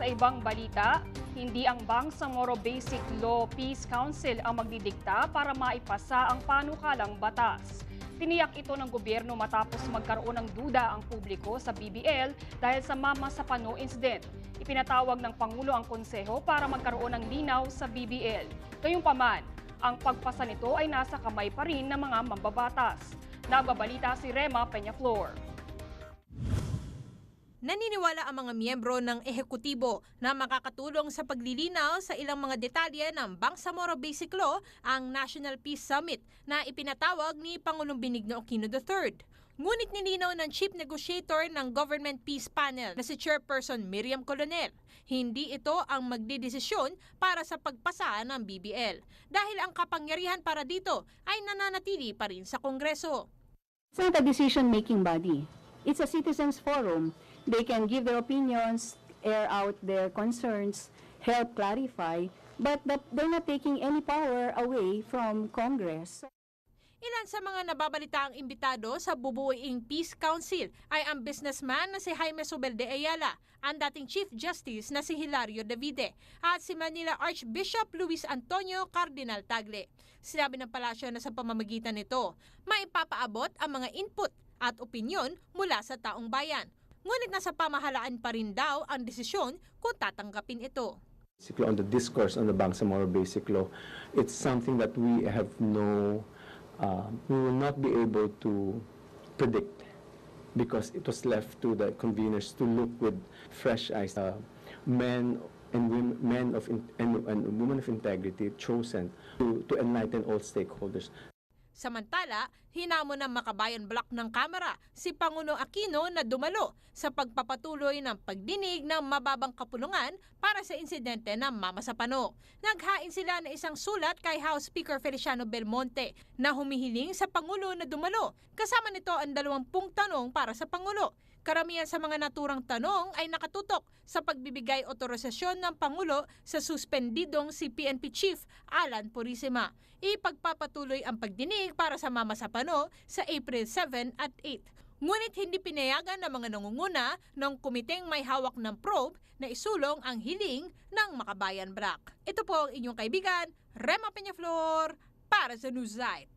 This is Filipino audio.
Sa ibang balita, hindi ang Bangsamoro Basic Law Peace Council ang magdidikta para maipasa ang panukalang batas. Tiniyak ito ng gobyerno matapos magkaroon ng duda ang publiko sa BBL dahil sa Mama sa Pano incident. Ipinatawag ng Pangulo ang konseho para magkaroon ng linaw sa BBL. Gayunpaman, ang pagpasa nito ay nasa kamay pa rin ng mga mambabatas. Nagbabalita si Rema Peñaflor. Naniniwala ang mga miyembro ng ehekutibo na makakatulong sa paglilinaw sa ilang mga detalye ng Bangsamoro Basic Law ang National Peace Summit na ipinatawag ni Pangulong Benigno Aquino III. Ngunit nilinaw ng Chief Negotiator ng Government Peace Panel na si Chairperson Miriam Colonel, hindi ito ang magdidesisyon para sa pagpasa ng BBL dahil ang kapangyarihan para dito ay nananatili pa rin sa Kongreso. Not a decision-making body. It's a citizens forum. They can give their opinions, air out their concerns, help clarify, but that they're not taking any power away from Congress. Ilan sa mga nababalitaang imbitado sa bubuing Peace Council ay ang businessman na si Jaime Sobel de Ayala, ang dating Chief Justice na si Hilario Davide, at si Manila Archbishop Luis Antonio Cardinal Tagle. Sinabi ng palasyo na sa pamamagitan nito, maipapaabot ang mga input at opinyon mula sa taong bayan. Ngunit nasa pamahalaan pa rin daw ang desisyon kung tatanggapin ito. on the discourse on the Bangsamoro Basic Law, it's something that we have no, uh, we will not be able to predict because it was left to the conveners to look with fresh eyes. Uh, men and women, men of in, and, and women of integrity chosen to, to enlighten all stakeholders. Samantala, hinamo ng Makabayan Block ng Kamara si Pangulong Aquino na dumalo sa pagpapatuloy ng pagdinig ng mababang kapulungan para sa insidente ng Mama sa Pano. Naghain sila ng isang sulat kay House Speaker Feliciano Belmonte na humihiling sa Pangulo na dumalo. Kasama nito ang dalawampung tanong para sa Pangulo. Karamihan sa mga naturang tanong ay nakatutok sa pagbibigay otorisasyon ng Pangulo sa suspendidong si PNP Chief Alan Purisima. Ipagpapatuloy ang pagdinig para sa Mama sa Pano sa April 7 at 8. Ngunit hindi pinayagan ng mga nangunguna ng komiteng may hawak ng probe na isulong ang hiling ng Makabayan Black. Ito po ang inyong kaibigan, Rema Peñaflor, para sa Newsline.